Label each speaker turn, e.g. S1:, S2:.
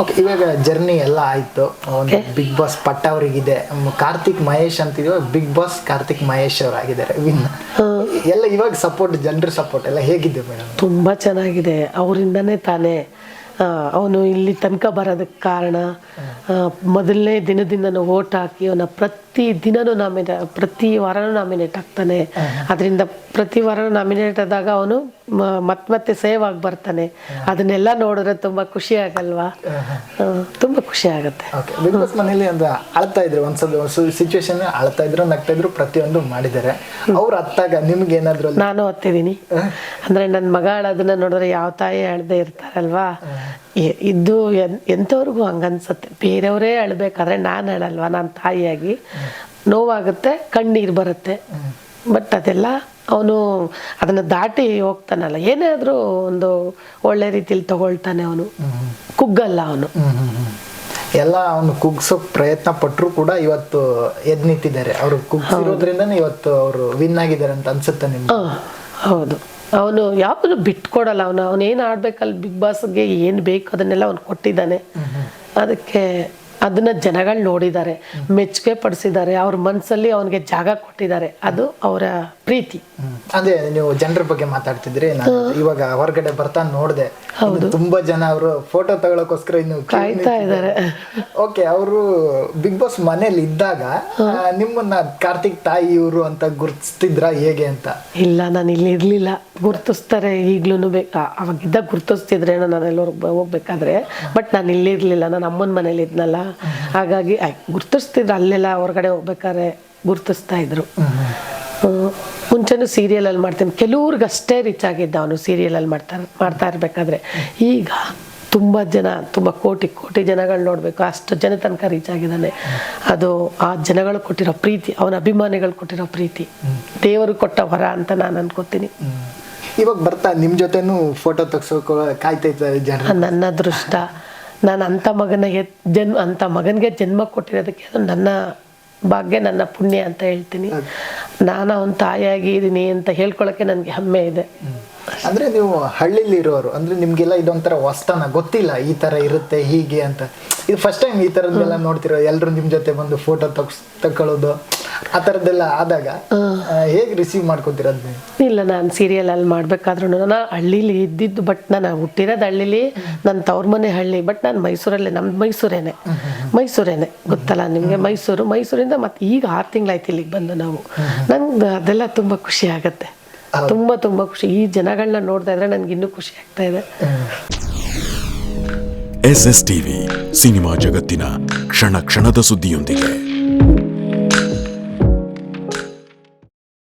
S1: Okay ಇವಾಗ journey ಎಲ್ಲ ಆಯ್ತು. ಒಂದು ಬಿಗ್ ಬಾಸ್ ಪಟ್ಟ ಅವರಿಗಿದೆ. ಕಾರ್ತಿಕ್ ಮಹೇಶ್ ಅಂತಿದೀವ ಬಿಗ್ ಬಾಸ್ ಕಾರ್ತಿಕ್ ಮಹೇಶ್ ಅವರಾಗಿದ್ದಾರೆ. ವಿನ್ ಎಲ್ಲ ಇವಾಗ ಸಪೋರ್ಟ್ ಜನರ ಸಪೋರ್ಟ್ ಎಲ್ಲ ಹೇಗಿದೆ ಮೇಡಮ್
S2: ತುಂಬ ಚೆನ್ನಾಗಿದೆ. ಅವರಿಂದನೇ ತಾನೇ ಅವನು ಇಲ್ಲಿ ತನಕ ಬರೋದಕ್ಕೆ ಕಾರಣ ಮೊದಲನೇ ದಿನದಿಂದ ಓಟ್ ಹಾಕಿ ಅವನ ಪ್ರತಿ ದಿನನೂ ನಾಮಿನೇ ಪ್ರತಿ ವಾರನೂ ನಾಮಿನೇಟ್ ಆಗ್ತಾನೆ. ಅದರಿಂದ ಪ್ರತಿ ವಾರನೂ ನಾಮಿನೇಟ್ ಆದಾಗ ಅವನು ಮತ್ತೆ ಮತ್ತೆ ಸೇವ್ ಆಗಿ ಬರ್ತಾನೆ. ಅದನ್ನೆಲ್ಲ ನೋಡಿದ್ರೆ ತುಂಬ ಖುಷಿ ಆಗಲ್ವಾ? ತುಂಬ ಖುಷಿ ಆಗುತ್ತೆ.
S1: ಬಿಗ್ ಬಾಸ್ ಮನೇಲಿ ಒಂದು ಅಳ್ತಾ ಇದ್ರು ಒಂದ್ಸಲ ಸಿಚುವೇಶನ್ ಅಳ್ತಾ ಇದ್ರು ನಗ್ತಾ ಇದ್ರು ಪ್ರತಿಯೊಂದು ಮಾಡಿದ್ದಾರೆ. ಅವ್ರು ಅತ್ತಾಗ ನಿಮ್ಗೆ ಏನಾದ್ರು
S2: ನಾನು ಅತ್ತಿದ್ದೀನಿ ಅಂದ್ರೆ ನನ್ನ ಮಗ ಅಳೋದನ್ನ ನೋಡಿದ್ರೆ ಯಾವ ತಾಯಿ ಅಳದೆ ಇರ್ತಾರಲ್ವಾ? ಇದು ಎನ್- ಎಂಥವ್ರಿಗೂ ಹಂಗನ್ಸತ್ತೆ. ಬೇರೆಯವರೇ ಅಳ್ಬೇಕಾದ್ರೆ ನಾನು ಹೇಳಲ್ವ? ನಾನು ತಾಯಿಯಾಗಿ. ನೋವಾಗುತ್ತೆ ಕಣ್ಣೀರು ಬರುತ್ತೆ. ಬಟ್ ಅದೆಲ್ಲ ಅವನು ಅದನ್ನ ದಾಟಿ ಹೋಗ್ತಾನಲ್ಲ. ಏನೇ ಆದರೂ ಒಂದು ಒಳ್ಳೆ ರೀತಿಲಿ ತಗೊಳ್ತಾನೆ ಅವನು. ಕುಗ್ಗಲ್ಲ ಅವನು.
S1: ಎಲ್ಲ ಅವನು ಕುಗ್ಸೋಕ್ ಪ್ರಯತ್ನ ಪಟ್ಟರು ಕೂಡ ಇವತ್ತು ಎದ್ ನಿಂತಿದ್ದಾರೆ ಅವರು ಕುಗ್ಸಿರೋದ್ರಿಂದನೇ ಇವತ್ತು ಅವರು ವಿನ್ ಆಗಿದ್ದಾರೆ ಅಂತ ಅನ್ಸುತ್ತೆ ನಿಮ್ಗೆ.
S2: ಹೌದು. ಅವನು ಯಾವುದು ಬಿಟ್ಕೊಡಲ್ಲ ಅವನು. ಏನು ಆಡ್ಬೇಕಲ್ಲಿ ಬಿಗ್ ಬಾಸ್ಗೆ ಏನು ಬೇಕು ಅದನ್ನೆಲ್ಲ ಅವ್ನು ಕೊಟ್ಟಿದ್ದಾನೆ. ಅದಕ್ಕೆ ಅದನ್ನ ಜನಗಳು ನೋಡಿದ್ದಾರೆ. ಮೆಚ್ಚುಗೆ ಪಡಿಸಿದ್ದಾರೆ. ಅವ್ರ ಮನಸ್ಸಲ್ಲಿ ಅವನಿಗೆ ಜಾಗ ಕೊಟ್ಟಿದ್ದಾರೆ. ಅದು ಅವರ ಪ್ರೀತಿ.
S1: ಅದೇ ನೀವು ಜನರ ಬಗ್ಗೆ ಮಾತಾಡ್ತಿದ್ರಿ ನಾನು ಇವಾಗ ಹೊರಗಡೆ ಬರ್ತಾ ನೋಡ್ದೆ. ತುಂಬಾ ಜನ ಅವರು ಫೋಟೋ ತಗೊಳಕೋಸ್ಕರ ಇನ್ನು
S2: ಕಾಯ್ತಾ ಇದ್ದಾರೆ.
S1: ಓಕೆ ಅವರು ಬಿಗ್ ಬಾಸ್ ಮನೇಲಿ ಇದ್ದಾಗ ನಿಮ್ಮನ್ನ ಕಾರ್ತಿಕ್ ತಾಯಿ ಇವರು ಅಂತ ಗುರ್ತಿಸ್ತಿದ್ರ ಹೇಗೆ ಅಂತ?
S2: ಇಲ್ಲ ನಾನು ಇಲ್ಲಿ ಇರ್ಲಿಲ್ಲ. ಗುರ್ತಿಸ್ತಾರೆ ಈಗ್ಲೂ ಬೇಕಾ? ಅವಾಗಿದ್ದಾಗ ಗುರುತಿಸ್ತಿದ್ರೆ ನಾನು ಎಲ್ಲರೂ ಹೋಗ್ಬೇಕಾದ್ರೆ. ಬಟ್ ನಾನು ಇಲ್ಲಿ ಇರ್ಲಿಲ್ಲ ನಾನು ಅಮ್ಮನ ಮನೇಲಿ ಇದ್ನಲ್ಲ. ಹಾಗಾಗಿ ಗುರ್ತಿಸ್ತಿದ್ರು ಅಲ್ಲೆಲ್ಲ ಹೊರಗಡೆ ಹೋಗ್ಬೇಕಾದ್ರೆ ಗುರ್ತಿಸ್ತಾ ಇದ್ರು. ಮುಂಚೆನೂ ಸೀರಿಯಲಲ್ಲಿ ಮಾಡ್ತೀನಿ. ಕೆಲವ್ರಿಗಷ್ಟೇ ರಿಚ್ ಆಗಿದ್ದ ಅವನು ಸೀರಿಯಲಲ್ಲಿ ಮಾಡ್ತಾ ಮಾಡ್ತಾ ಇರಬೇಕಾದ್ರೆ. ಈಗ ತುಂಬ ಜನ ತುಂಬ ಕೋಟಿ ಕೋಟಿ ಜನಗಳು ನೋಡಬೇಕು. ಅಷ್ಟು ಜನ ತನಕ ರೀಚ್ ಆಗಿದ್ದಾನೆ. ಅದು ಆ ಜನಗಳು ಕೊಟ್ಟಿರೋ ಪ್ರೀತಿ ಅವನ ಅಭಿಮಾನಿಗಳು ಕೊಟ್ಟಿರೋ ಪ್ರೀತಿ. ದೇವರು ಕೊಟ್ಟ ವರ ಅಂತ ನಾನು ಅನ್ಕೋತೀನಿ.
S1: ಇವಾಗ ಬರ್ತಾ ನಿಮ್ಮ ಜೊತೆನೂ ಫೋಟೋ ತೆಗ್ಸೋಕೆ ಕಾಯ್ತಾ ಇದ್ದಾರೆ ಜನ
S2: ನನ್ನ ಅದೃಷ್ಟ ನಾನು ಅಂಥ ಮಗನಿಗೆ ಜನ್ ಜನ್ಮ ಅಂಥ ಮಗನಿಗೆ ಜನ್ಮ ಕೊಟ್ಟಿರೋದಕ್ಕೆ ಅದು ನನ್ನ ಭಾಗ್ಯ ನನ್ನ ಪುಣ್ಯ ಅಂತ ಹೇಳ್ತೀನಿ. ನಾನು ಅವನ ತಾಯಿಯಾಗಿ ಇದ್ದೀನಿ ಅಂತ ಹೇಳ್ಕೊಳಕ್ಕೆ ನನಗೆ ಹೆಮ್ಮೆ ಇದೆ.
S1: ಅಂದ್ರೆ ನೀವು ಹಳ್ಳಿಲಿ ಇರೋರು ಅಂದ್ರೆ ನಿಮ್ಗೆಲ್ಲ ಇದೊಂಥರ ಹೊಸ್ತನ ಗೊತ್ತಿಲ್ಲ ಈ ತರ ಇರುತ್ತೆ ಹೀಗೆ ಅಂತ. ಇದು ಫಸ್ಟ್ ಟೈಮ್ ಈ ತರದ್ದೆಲ್ಲ ನೋಡ್ತಿರೋ ಎಲ್ಲರೂ ನಿಮ್ ಜೊತೆ ಬಂದು ಫೋಟೋ ತಗ್ಸ್ ತಗೊಳ್ಳೋದು ಆ ತರದ್ದೆಲ್ಲ ಆದಾಗ ಹೇಗೆ ರಿಸೀವ್ ಮಾಡ್ಕೊತೀರ ನೀವು
S2: ಇಲ್ಲ ನಾನು ಸೀರಿಯಲಲ್ಲಿ ಮಾಡ್ಬೇಕಾದ್ರೂ ನಾನು ಹಳ್ಳಿಲಿ ಇದ್ದಿದ್ದು ಬಟ್ ನಾನು ಹುಟ್ಟಿರೋದು ಹಳ್ಳಿಲಿ ನನ್ನ ತವ್ರ ಮನೆ ಹಳ್ಳಿ ಬಟ್ ನಾನು ಮೈಸೂರಲ್ಲೇ ನಮ್ಮ ಮೈಸೂರೇನೆ. ಮೈಸೂರೇನೆ. ಗೊತ್ತಲ್ಲ ನಿಮಗೆ? ಮೈಸೂರು ಮೈಸೂರಿಂದ ಮತ್ತೆ ಈಗ ಆರು ತಿಂಗಳಾಯ್ತು ಇಲ್ಲಿಗೆ ಬಂದು ನಾವು. ನಂಗೆ ಅದೆಲ್ಲ ತುಂಬ ಖುಷಿ ಆಗುತ್ತೆ. ತುಂಬ ತುಂಬ ಖುಷಿ. ಈ ಜನಗಳನ್ನ ನೋಡ್ತಾ ಇದ್ರೆ ನನಗೆ ಇನ್ನೂ ಖುಷಿ ಆಗ್ತಾ ಇದೆ.
S3: ಎಸ್ ಎಸ್ ಟಿವಿ ಸಿನಿಮಾ ಜಗತ್ತಿನ ಕ್ಷಣ ಕ್ಷಣದ ಸುದ್ದಿಯೊಂದಿಗೆ.